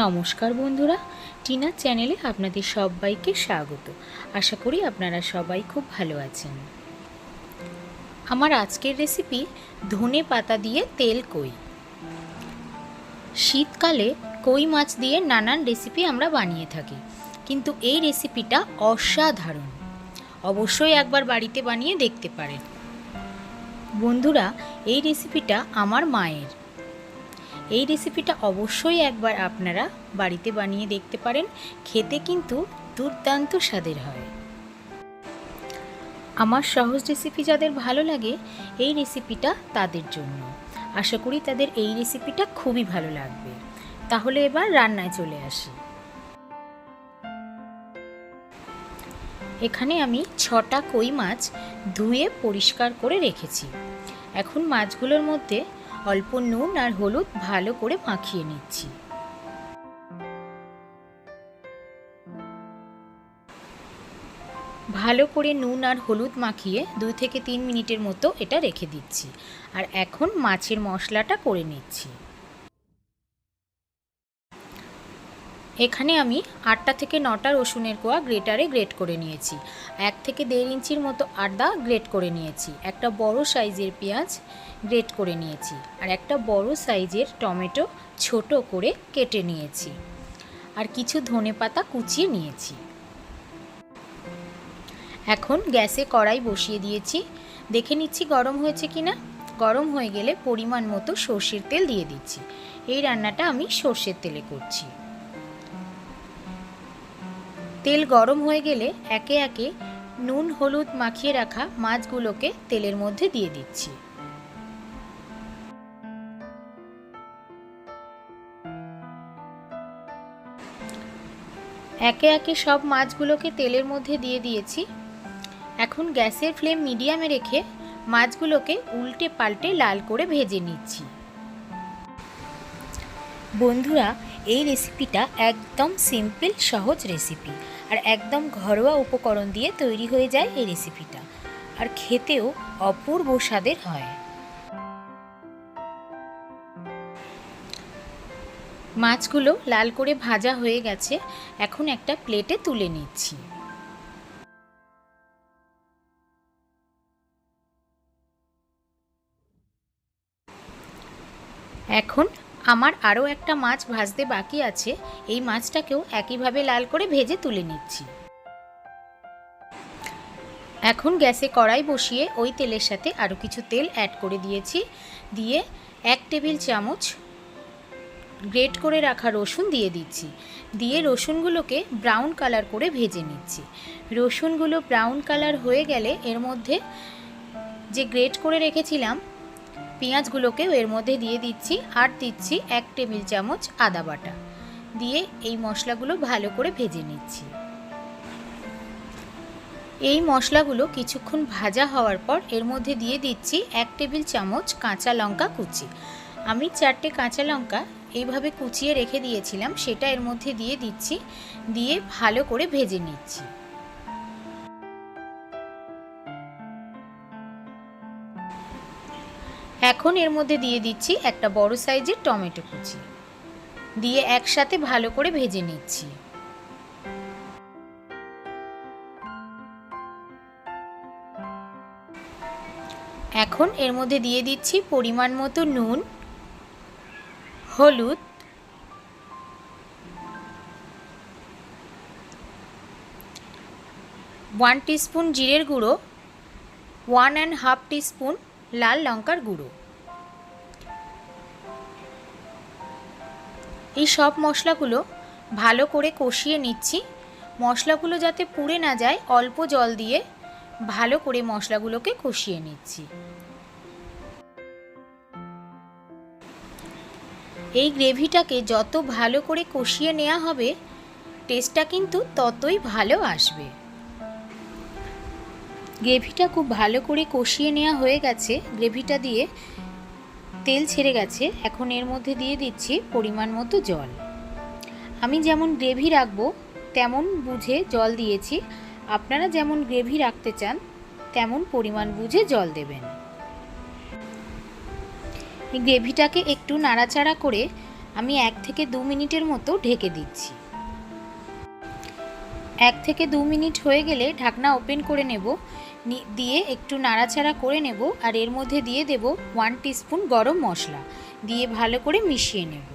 নমস্কার বন্ধুরা, টিনা চ্যানেলে আপনাদের সবাইকে স্বাগত। আশা করি আপনারা সবাই খুব ভালো আছেন। আমার আজকের রেসিপি ধনে পাতা দিয়ে তেল কই। শীতকালে কই মাছ দিয়ে নানান রেসিপি আমরা বানিয়ে থাকি, কিন্তু এই রেসিপিটা অসাধারণ। অবশ্যই একবার বাড়িতে বানিয়ে দেখতে পারেন। বন্ধুরা, এই রেসিপিটা আমার মায়ের। এই রেসিপিটা অবশ্যই একবার আপনারা বাড়িতে বানিয়ে দেখতে পারেন, খেতে কিন্তু দুর্দান্ত স্বাদের হয়। আমার সহজ রেসিপি যাদের ভালো লাগে, এই রেসিপিটা তাদের জন্য। আশা করি তাদের এই রেসিপিটা খুবই ভালো লাগবে। তাহলে এবার রান্নায় চলে আসি। এখানে আমি ছটা কই মাছ ধুয়ে পরিষ্কার করে রেখেছি। এখন মাছগুলোর মধ্যে অল্প নুন আর হলুদ ভালো করে মাখিয়ে নিচ্ছি। ভালো করে নুন আর হলুদ মাখিয়ে দুই থেকে তিন মিনিটের মতো এটা রেখে দিচ্ছি। আর এখন মাছের মশলাটা করে নিচ্ছি। এখানে আমি আটটা থেকে নটা রসুনের কোয়া গ্রেটারে গ্রেট করে নিয়েছি। এক থেকে দেড় ইঞ্চির মতো আদা গ্রেট করে নিয়েছি। একটা বড় সাইজের পেঁয়াজ গ্রেট করে নিয়েছি। আর একটা বড় সাইজের টমেটো ছোট করে কেটে নিয়েছি। আর কিছু ধনে পাতা কুচিয়ে নিয়েছি। এখন গ্যাসে কড়াই বসিয়ে দিয়েছি। দেখে নিচ্ছি গরম হয়েছে কিনা। গরম হয়ে গেলে পরিমাণ মতো সর্ষের তেল দিয়ে দিচ্ছি। এই রান্নাটা আমি সর্ষের তেলে করছি। তেল গরম হয়ে গেলে একে একে নুন, হলুদ মাখিয়ে রাখা মাছগুলোকে তেলের মধ্যে দিয়ে দিচ্ছি। একে একে সব মাছগুলোকে তেলের মধ্যে দিয়ে দিয়েছি। এখন গ্যাসের ফ্লেম মিডিয়ামে রেখে মাছগুলোকে উল্টে পাল্টে লাল করে ভেজে নিচ্ছি। বন্ধুরা, এই রেসিপিটা একদম সিম্পল সহজ রেসিপি আর একদম ঘরোয়া উপকরণ দিয়ে তৈরি হয়ে যায় এই রেসিপিটা আর খেতেও অপূর্ব স্বাদের হয়। মাছগুলো লাল করে ভাজা হয়ে গেছে, এখন একটা প্লেটে তুলে নিচ্ছি। এখন আমার আরও একটা মাছ ভাজতে বাকি আছে, এই মাছটাকেও একইভাবে লাল করে ভেজে তুলে নিচ্ছি। এখন গ্যাসে কড়াই বসিয়ে ওই তেলের সাথে আরও কিছু তেল অ্যাড করে দিয়েছি, দিয়ে এক টেবিল চামচ গ্রেট করে রাখা রসুন দিয়ে দিচ্ছি, দিয়ে রসুনগুলোকে ব্রাউন কালার করে ভেজে নিচ্ছি। রসুনগুলো ব্রাউন কালার হয়ে গেলে এর মধ্যে যে গ্রেট করে রেখেছিলাম পেঁয়াজগুলোকেও এর মধ্যে দিয়ে দিচ্ছি আর দিচ্ছি এক টেবিল চামচ আদা বাটা। দিয়ে এই মশলাগুলো ভালো করে ভেজে নিচ্ছি। এই মশলাগুলো কিছুক্ষণ ভাজা হওয়ার পর এর মধ্যে দিয়ে দিচ্ছি এক টেবিল চামচ কাঁচা লঙ্কা কুচি। আমি চারটে কাঁচা লঙ্কা এইভাবে কুচিয়ে রেখে দিয়েছিলাম, সেটা এর মধ্যে দিয়ে দিচ্ছি, দিয়ে ভালো করে ভেজে নিচ্ছি। এখন এর মধ্যে দিয়ে দিচ্ছি একটা বড় সাইজের টমেটো কুচি। দিয়ে একসাথে ভালো করে ভেজে নিচ্ছি। এখন এর মধ্যে দিয়ে দিচ্ছি পরিমাণ মতো নুন, হলুদ, ওয়ান টিস্পুন জিরের গুঁড়ো, ওয়ান অ্যান্ড হাফ টিস্পুন লাল লঙ্কার গুঁড়ো। এই সব মশলাগুলো ভালো করে কষিয়ে নিচ্ছি। মশলাগুলো যাতে পুড়ে না যায়, অল্প জল দিয়ে ভালো করে মশলাগুলোকে কষিয়ে নিচ্ছি। এই গ্রেভিটাকে যত ভালো করে কষিয়ে নেওয়া হবে, টেস্টটা কিন্তু ততই ভালো আসবে। গ্রেভিটা খুব ভালো করে কষিয়ে নেওয়া হয়ে গেছে। গ্রেভিটা দিয়ে তেল ছেড়ে গেছে, এখন এর মধ্যে দিয়ে দিচ্ছি পরিমাণ মতো জল। আমি যেমন গ্রেভি রাখব, তেমন বুঝে জল দিয়েছি। আপনারা যেমন গ্রেভি রাখতে চান, তেমন পরিমাণ বুঝে জল দেবেন। গ্রেভিটাকে একটু নাড়াচাড়া করে আমি এক থেকে দু মিনিটের মতো ঢেকে দিচ্ছি। এক থেকে দু মিনিট হয়ে গেলে ঢাকনা ওপেন করে নেব। দিয়ে একটু নাড়াচাড়া করে নেব আর এর মধ্যে দিয়ে দেব ওয়ান টিস্পুন গরম মশলা। দিয়ে ভালো করে মিশিয়ে নেব।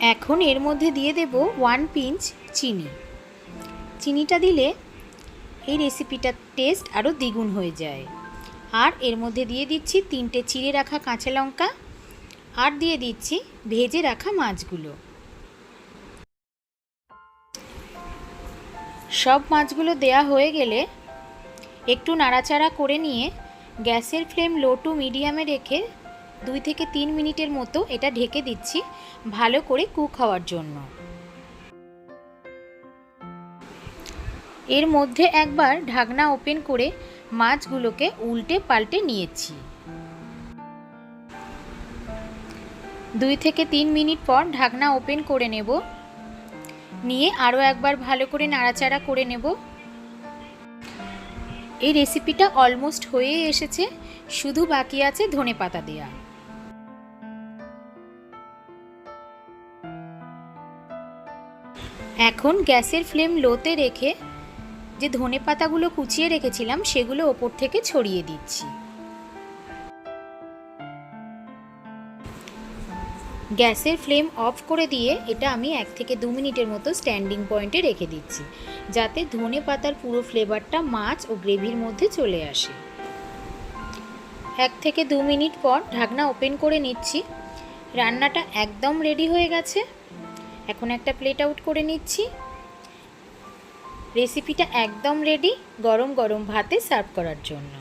এখন এর মধ্যে দিয়ে দেব ওয়ান পিঞ্চ চিনি। চিনিটা দিলে এই রেসিপিটার টেস্ট আরও দ্বিগুণ হয়ে যায়। আর এর মধ্যে দিয়ে দিচ্ছি তিনটে চিড়ে রাখা কাঁচা লঙ্কা। আর দিয়ে দিচ্ছি ভেজে রাখা মাছগুলো। সব মাছগুলো দেয়া হয়ে গেলে একটু নাড়াচাড়া করে নিয়ে গ্যাসের ফ্লেম লো টু মিডিয়ামে রেখে দুই থেকে তিন মিনিটের মতো এটা ঢেকে দিচ্ছি ভালো করে কুক হওয়ার জন্য। এর মধ্যে একবার ঢাকনা ওপেন করে মাছগুলোকে উল্টে পাল্টে নিয়েছি। দুই থেকে তিন মিনিট পর ঢাকনা ওপেন করে নেব। নিয়ে আরও একবার ভালো করে নাড়াচাড়া করে নেব। এই রেসিপিটা অলমোস্ট হয়েই এসেছে, শুধু বাকি আছে ধনে পাতা দেয়া। এখন গ্যাসের ফ্লেম লোতে রেখে যে ধনে পাতাগুলো কুচিয়ে রেখেছিলাম, সেগুলো ওপর থেকে ছড়িয়ে দিচ্ছি। গ্যাসের ফ্লেম অফ করে দিয়ে এটা আমি এক থেকে দু মিনিটের মতো স্ট্যান্ডিং পয়েন্টে রেখে দিচ্ছি, যাতে ধনে পাতার পুরো ফ্লেভারটা মাছ ও গ্রেভির মধ্যে চলে আসে। এক থেকে দু মিনিট পর ঢাকনা ওপেন করে নিচ্ছি। রান্নাটা একদম রেডি হয়ে গেছে। এখন একটা প্লেট আউট করে নিচ্ছি। রেসিপিটা একদম রেডি গরম গরম ভাতে সার্ভ করার জন্য।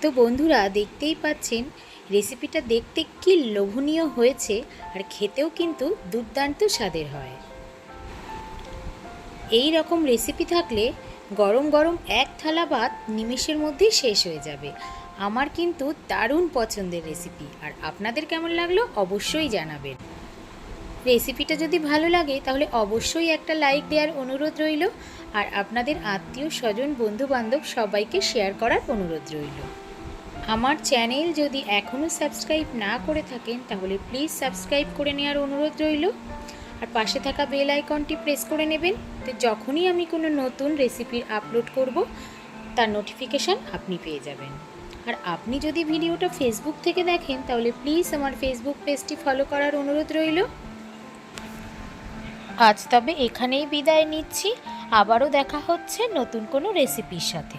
তো বন্ধুরা, দেখতেই পাচ্ছেন রেসিপিটা দেখতে কি লোভনীয় হয়েছে আর খেতেও কিন্তু দুর্দান্ত স্বাদের হয়। এই রকম রেসিপি থাকলে গরম গরম এক থালা ভাত নিমেষের মধ্যেই শেষ হয়ে যাবে। আমার কিন্তু দারুণ পছন্দের রেসিপি আর আপনাদের কেমন লাগল অবশ্যই জানাবেন। রেসিপিটা যদি ভালো লাগে তাহলে অবশ্যই একটা লাইক দেওয়ার অনুরোধ রইল আর আপনাদের আত্মীয় স্বজন বন্ধু বান্ধব সবাইকে শেয়ার করার অনুরোধ রইল। আমার চ্যানেল যদি এখনও সাবস্ক্রাইব না করে থাকেন, তাহলে প্লিজ সাবস্ক্রাইব করে নেওয়ার অনুরোধ রইল। আর পাশে থাকা বেল আইকনটি প্রেস করে নেবেন, তো যখনই আমি কোনো নতুন রেসিপির আপলোড করব, তার নোটিফিকেশান আপনি পেয়ে যাবেন। আর আপনি যদি ভিডিওটা ফেসবুক থেকে দেখেন, তাহলে প্লিজ আমার ফেসবুক পেজটি ফলো করার অনুরোধ রইল। আজ তবে এখানেই বিদায় নিচ্ছি। আবারও দেখা হচ্ছে নতুন কোনো রেসিপির সাথে।